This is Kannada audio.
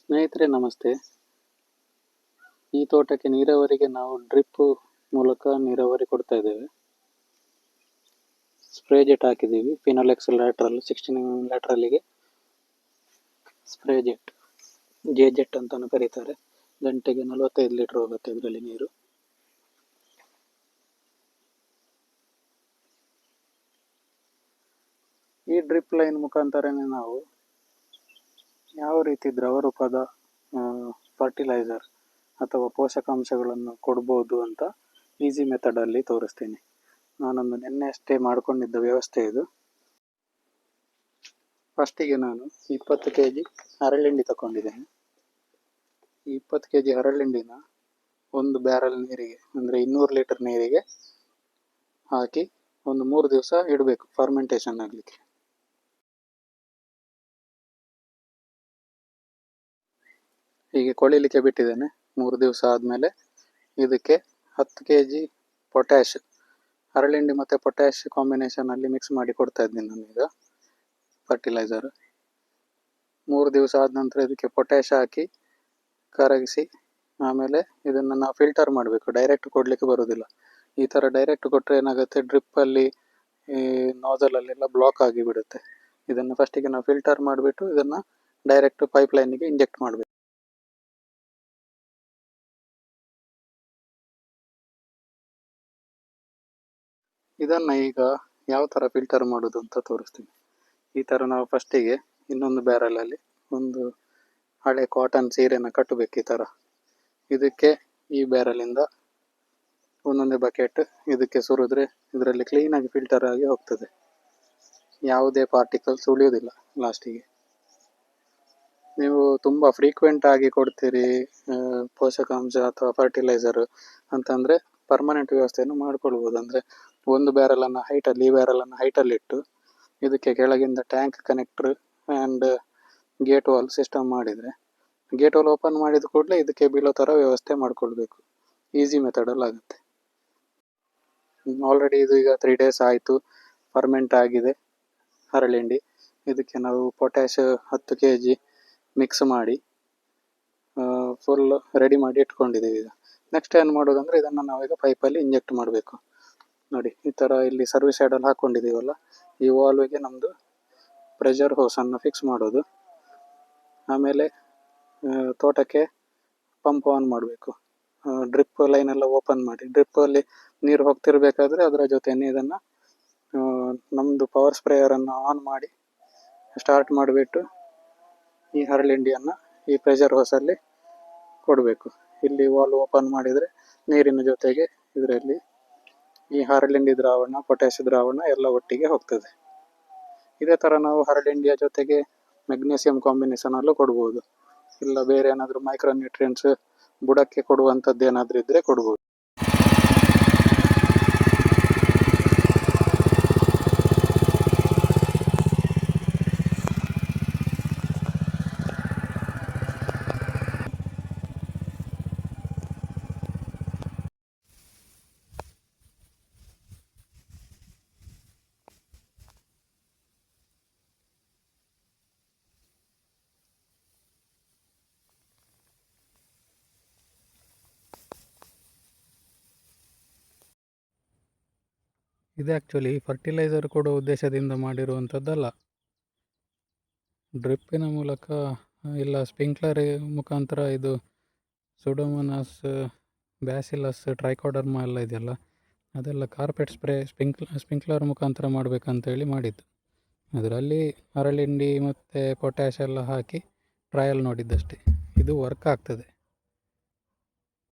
ಸ್ನೇಹಿತರೆ, ನಮಸ್ತೆ. ಈ ತೋಟಕ್ಕೆ ನೀರಾವರಿಗೆ ನಾವು ಡ್ರಿಪ್ ಮೂಲಕ ನೀರಾವರಿ ಕೊಡ್ತಾ ಇದ್ದೇವೆ. ಸ್ಪ್ರೇ ಜೆಟ್ ಹಾಕಿದ್ದೀವಿ. ಫಿನೋಲೆಕ್ಸ್ ಲ್ಯಾಟ್ರಲ್ ಸಿಕ್ಸ್ಟೀನ್ ಲ್ಯಾಟ್ರಲ್ಲಿಗೆ ಸ್ಪ್ರೇ ಜೆಟ್, ಜೆ ಜೆಟ್ ಅಂತಲೂ ಕರೀತಾರೆ. ಗಂಟೆಗೆ ನಲವತ್ತೈದು ಲೀಟರ್ ಹೋಗುತ್ತೆ ಇದರಲ್ಲಿ ನೀರು. ಈ ಡ್ರಿಪ್ ಲೈನ್ ಮುಖಾಂತರನೇ ನಾವು ಯಾವ ರೀತಿ ದ್ರವ ರೂಪದ ಫರ್ಟಿಲೈಸರ್ ಅಥವಾ ಪೋಷಕಾಂಶಗಳನ್ನು ಕೊಡ್ಬೋದು ಅಂತ ಈಸಿ ಮೆಥಡಲ್ಲಿ ತೋರಿಸ್ತೀನಿ. ನಾನೊಂದು ನಿನ್ನೆ ಅಷ್ಟೇ ಮಾಡಿಕೊಂಡಿದ್ದ ವ್ಯವಸ್ಥೆ ಇದು. ಫಸ್ಟಿಗೆ ನಾನು ಇಪ್ಪತ್ತು ಕೆ ಜಿ ಹರಳಿಂಡಿ ತಗೊಂಡಿದ್ದೇನೆ. ಈ ಇಪ್ಪತ್ತು ಕೆ ಜಿ ಹರಳಿಂಡಿನ ಒಂದು ಬ್ಯಾರಲ್ ನೀರಿಗೆ, ಅಂದರೆ ಇನ್ನೂರು ಲೀಟರ್ ನೀರಿಗೆ ಹಾಕಿ ಒಂದು ಮೂರು ದಿವಸ ಇಡಬೇಕು ಫರ್ಮೆಂಟೇಷನ್ ಆಗಲಿಕ್ಕೆ. ಹೀಗೆ ಕೊಳಿಲಿಕ್ಕೆ ಬಿಟ್ಟಿದ್ದೇನೆ. ಮೂರು ದಿವಸ ಆದಮೇಲೆ ಇದಕ್ಕೆ ಹತ್ತು ಕೆ ಜಿ ಪೊಟ್ಯಾಶ್ ಹರಳಿಂಡಿ ಮತ್ತು ಪೊಟ್ಯಾಶ್ ಕಾಂಬಿನೇಷನಲ್ಲಿ ಮಿಕ್ಸ್ ಮಾಡಿ ಕೊಡ್ತಾ ಇದ್ದೀನಿ ನಾನೀಗ ಫರ್ಟಿಲೈಸರ್ ಮೂರು ದಿವಸ ಆದ ನಂತರ ಇದಕ್ಕೆ ಪೊಟ್ಯಾಶ್ ಹಾಕಿ ಕರಗಿಸಿ ಆಮೇಲೆ ಇದನ್ನು ನಾವು ಫಿಲ್ಟರ್ ಮಾಡಬೇಕು. ಡೈರೆಕ್ಟ್ ಕೊಡಲಿಕ್ಕೆ ಬರೋದಿಲ್ಲ. ಈ ಥರ ಡೈರೆಕ್ಟ್ ಕೊಟ್ಟರೆ ಏನಾಗುತ್ತೆ? ಡ್ರಿಪ್ಪಲ್ಲಿ ಈ ನೋಜಲಲ್ಲೆಲ್ಲ ಬ್ಲಾಕ್ ಆಗಿಬಿಡುತ್ತೆ. ಇದನ್ನು ಫಸ್ಟಿಗೆ ನಾವು ಫಿಲ್ಟರ್ ಮಾಡಿಬಿಟ್ಟು ಇದನ್ನು ಡೈರೆಕ್ಟ್ ಪೈಪ್ ಲೈನಿಗೆ ಇಂಜೆಕ್ಟ್ ಮಾಡಬೇಕು. ಇದನ್ನು ಈಗ ಯಾವ ಥರ ಫಿಲ್ಟರ್ ಮಾಡೋದು ಅಂತ ತೋರಿಸ್ತೀನಿ. ಈ ಥರ ನಾವು ಫಸ್ಟಿಗೆ ಇನ್ನೊಂದು ಬ್ಯಾರಲಲ್ಲಿ ಒಂದು ಹಳೆ ಕಾಟನ್ ಸೀರೆನ ಕಟ್ಟಬೇಕು ಈ ಥರ ಇದಕ್ಕೆ ಈ ಬ್ಯಾರಲಿಂದ ಒಂದೊಂದೇ ಬಕೆಟ್ ಇದಕ್ಕೆ ಸುರಿದ್ರೆ ಇದರಲ್ಲಿ ಕ್ಲೀನಾಗಿ ಫಿಲ್ಟರ್ ಆಗಿ ಹೋಗ್ತದೆ. ಯಾವುದೇ ಪಾರ್ಟಿಕಲ್ಸ್ ಉಳಿಯೋದಿಲ್ಲ ಲಾಸ್ಟಿಗೆ ನೀವು ತುಂಬ ಫ್ರೀಕ್ವೆಂಟ್ ಆಗಿ ಕೊಡ್ತೀರಿ ಪೋಷಕಾಂಶ ಅಥವಾ ಫರ್ಟಿಲೈಸರ್ ಅಂತಂದರೆ ಪರ್ಮನೆಂಟ್ ವ್ಯವಸ್ಥೆಯನ್ನು ಮಾಡ್ಕೊಳ್ಬೋದು. ಅಂದರೆ ಒಂದು ಬ್ಯಾರಲನ್ನು ಹೈಟಲ್ಲಿ ಈ ಹೈಟ್ ಅಲ್ಲಿ ಇಟ್ಟು ಇದಕ್ಕೆ ಕೆಳಗಿಂದ tank connector and gate valve system ಮಾಡಿದ್ರೆ ಗೇಟ್ ವಾಲ್ ಓಪನ್ ಮಾಡಿದ ಕೂಡಲೇ ಇದಕ್ಕೆ ಬೀಳೋ ಥರ ವ್ಯವಸ್ಥೆ ಮಾಡಿಕೊಳ್ಬೇಕು. ಈಸಿ ಮೆಥಡಲ್ಲಿ ಆಗುತ್ತೆ. ಆಲ್ರೆಡಿ ಇದು ಈಗ ತ್ರೀ ಡೇಸ್ ಆಯಿತು. ಫರ್ಮೆಂಟ್ ಆಗಿದೆ. ಹರಳಿಂಡಿ ಇದಕ್ಕೆ ನಾವು ಪೊಟ್ಯಾಶ್ ಹತ್ತು ಕೆ ಜಿ ಮಿಕ್ಸ್ ಮಾಡಿ ಫುಲ್ ರೆಡಿ ಮಾಡಿ ಇಟ್ಕೊಂಡಿದ್ದೀವಿ ಈಗ. ನೆಕ್ಸ್ಟ್ ಏನು ಮಾಡೋದಂದರೆ ಇದನ್ನು ನಾವೀಗ ಪೈಪಲ್ಲಿ ಇಂಜೆಕ್ಟ್ ಮಾಡಬೇಕು. ನೋಡಿ, ಈ ಥರ ಇಲ್ಲಿ ಸರ್ವಿಸ್ ಸೈಡಲ್ಲಿ ಹಾಕ್ಕೊಂಡಿದ್ದೀವಲ್ಲ ಈ ವಾಲ್ವಿಗೆ ನಮ್ಮದು ಪ್ರೆಷರ್ ಹೋಸನ್ನು ಫಿಕ್ಸ್ ಮಾಡೋದು. ಆಮೇಲೆ ತೋಟಕ್ಕೆ ಪಂಪ್ ಆನ್ ಮಾಡಬೇಕು. ಡ್ರಿಪ್ ಲೈನೆಲ್ಲ ಓಪನ್ ಮಾಡಿ. ಡ್ರಿಪ್ಪಲ್ಲಿ ನೀರು ಹೋಗ್ತಿರ್ಬೇಕಾದ್ರೆ ಅದರ ಜೊತೆನೇ ಇದನ್ನು ನಮ್ಮದು ಪವರ್ ಸ್ಪ್ರೇಯರನ್ನು ಆನ್ ಮಾಡಿ ಸ್ಟಾರ್ಟ್ ಮಾಡಿಬಿಟ್ಟು ಈ ಹರಳಿಂಡಿಯನ್ನು ಈ ಪ್ರೆಷರ್ ಹೋಸಲ್ಲಿ ಕೊಡಬೇಕು. ಇಲ್ಲಿ ವಾಲ್ ಓಪನ್ ಮಾಡಿದರೆ ನೀರಿನ ಜೊತೆಗೆ ಇದರಲ್ಲಿ ಈ ಹರಳಿಂಡಿ ದ್ರಾವಣ ಪೊಟ್ಯಾಶ್ ದ್ರಾವಣ ಎಲ್ಲ ಒಟ್ಟಿಗೆ ಹೋಗ್ತದೆ. ಇದೇ ಥರ ನಾವು ಹರಳಿಂಡಿಯ ಜೊತೆಗೆ ಮೆಗ್ನೀಸಿಯಂ ಕಾಂಬಿನೇಷನಲ್ಲೂ ಕೊಡ್ಬೋದು. ಇಲ್ಲ ಬೇರೆ ಏನಾದರೂ ಮೈಕ್ರೋ ನ್ಯೂಟ್ರಿಯೆಂಟ್ಸ್ ಬುಡಕ್ಕೆ ಕೊಡುವಂಥದ್ದು ಏನಾದರೂ ಇದ್ದರೆ ಕೊಡ್ಬೋದು. ಇದು ಆ್ಯಕ್ಚುಲಿ ಫರ್ಟಿಲೈಸರ್ ಕೊಡೋ ಉದ್ದೇಶದಿಂದ ಮಾಡಿರುವಂಥದ್ದಲ್ಲ. ಡ್ರಿಪ್ಪಿನ ಮೂಲಕ, ಇಲ್ಲ ಸ್ಪ್ರಿಂಕ್ಲರ್ ಮುಖಾಂತರ ಇದು ಸುಡೋಮನಸ್ ಬ್ಯಾಸಿಲಸ್ ಟ್ರೈಕೋಡರ್ಮ ಎಲ್ಲ ಇದೆಯಲ್ಲ, ಅದೆಲ್ಲ ಕಾರ್ಪೆಟ್ ಸ್ಪ್ರೇ ಸ್ಪಿಂಕ್ ಸ್ಪ್ರಿಂಕ್ಲರ್ ಮುಖಾಂತರ ಮಾಡಬೇಕಂತೇಳಿ ಮಾಡಿದ್ದು. ಅದರಲ್ಲಿ ಅರಳಿಂಡಿ ಮತ್ತು ಪೊಟ್ಯಾಶ್ ಎಲ್ಲ ಹಾಕಿ ಟ್ರಯಲ್ ನೋಡಿದ್ದಷ್ಟೇ. ಇದು ವರ್ಕ್ ಆಗ್ತದೆ.